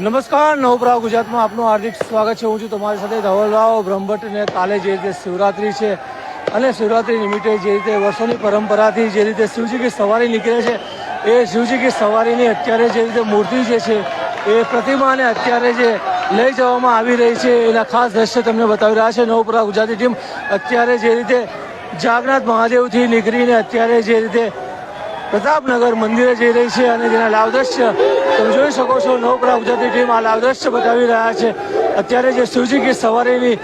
નમસ્કાર નવપ્રા ગુજરાતમાં આપનું હાર્દિક સ્વાગત છે. હું છું તમારી સાથે ધવલરાવ બ્રહ્મભટ્ટ ને કાલે જે રીતે શિવરાત્રી છે અને શિવરાત્રી નિમિત્તે જે રીતે વર્ષોની પરંપરાથી જે રીતે શિવજી કી સવારી નીકળે છે, એ શિવજી કી સવારીની અત્યારે જે રીતે મૂર્તિ જે છે, એ પ્રતિમાને અત્યારે જે લઈ જવામાં આવી રહી છે, એના ખાસ દ્રશ્ય તમને બતાવી રહ્યા છે. નવપુરા ગુજરાતી ટીમ અત્યારે જે રીતે જાગનાથ મહાદેવથી નીકળીને અત્યારે જે રીતે પ્રતાપનગર મંદિરે જઈ રહી છે અને જેના લાવ દ્રશ્ય તમે જોઈ શકો છો નવપરા ગુજરાતી ટીમ આ લાવ દ્રશ્ય બતાવી રહ્યા છે. અત્યારે જે સુજીકી સવારેની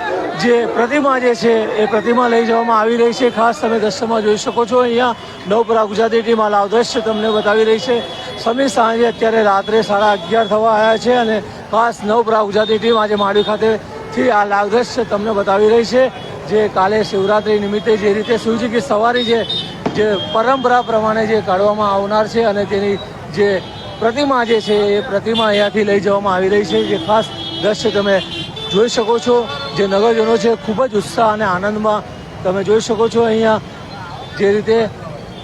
જે પ્રતિમા જે છે, એ પ્રતિમા લઈ જવામાં આવી રહી છે. ખાસ તમે દ્રશ્યમાં જોઈ શકો છો, અહીંયા નવપરા ગુજરાતી ટીમ આ લાવ દ્રશ્ય તમને બતાવી રહી છે. સમી સાંજે અત્યારે રાત્રે સાડા અગિયાર થવા આવ્યા છે અને ખાસ નવપરા ગુજરાતી ટીમ આજે માડી ખાતેથી આ લાવદ્રશ્ય તમને બતાવી રહી છે. જે કાલે શિવરાત્રી નિમિત્તે જે રીતે સુજીકી સવારી જે જે પરંપરા પ્રમાણે જે કાઢવામાં આવનાર છે અને તેની જે પ્રતિમા જે છે, એ પ્રતિમા અહીંયાથી લઈ જવામાં આવી રહી છે, જે ખાસ દ્રશ્ય તમે જોઈ શકો છો. જે નગરજનો છે, ખૂબ જ ઉત્સાહ અને આનંદમાં તમે જોઈ શકો છો અહીંયા. જે રીતે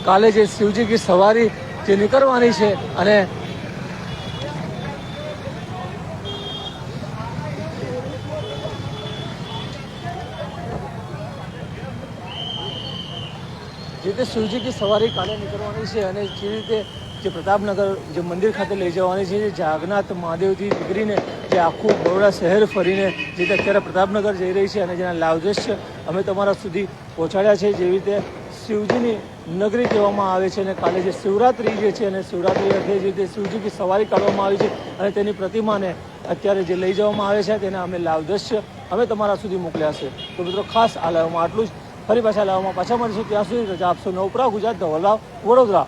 કાલે જે શિવજી કી સવારી જે નીકળવાની છે અને જે રીતે શિવજી કી સવારી કાલે નીકળવાની છે અને જે રીતે જે પ્રતાપનગર જે મંદિર ખાતે લઈ જવાની છે, જે જાગનાથ મહાદેવથી નીકળીને જે આખું બરોડા શહેર ફરીને જે અત્યારે પ્રતાપનગર જઈ રહી છે અને જેના લાવ દ્રશ્ય અમે તમારા સુધી પહોંચાડ્યા છે, જેવી રીતે શિવજીની નગરી કહેવામાં આવે છે અને કાલે જે શિવરાત્રી જે છે અને શિવરાત્રી અર્થે જે રીતે શિવજી કી સવારી કાઢવામાં આવી છે અને તેની પ્રતિમાને અત્યારે જે લઈ જવામાં આવે છે તેને અમે લાવ દ્રશ્ય અમે તમારા સુધી મોકલ્યા છે. તો મિત્રો ખાસ આ લાવમાં આટલું જ. ફરી પાછા લાવવામાં પાછા મળીશું. ત્યાં સુધી રજા આપશો નવપરા ગુજરાત ધવલરાવ વડોદરા.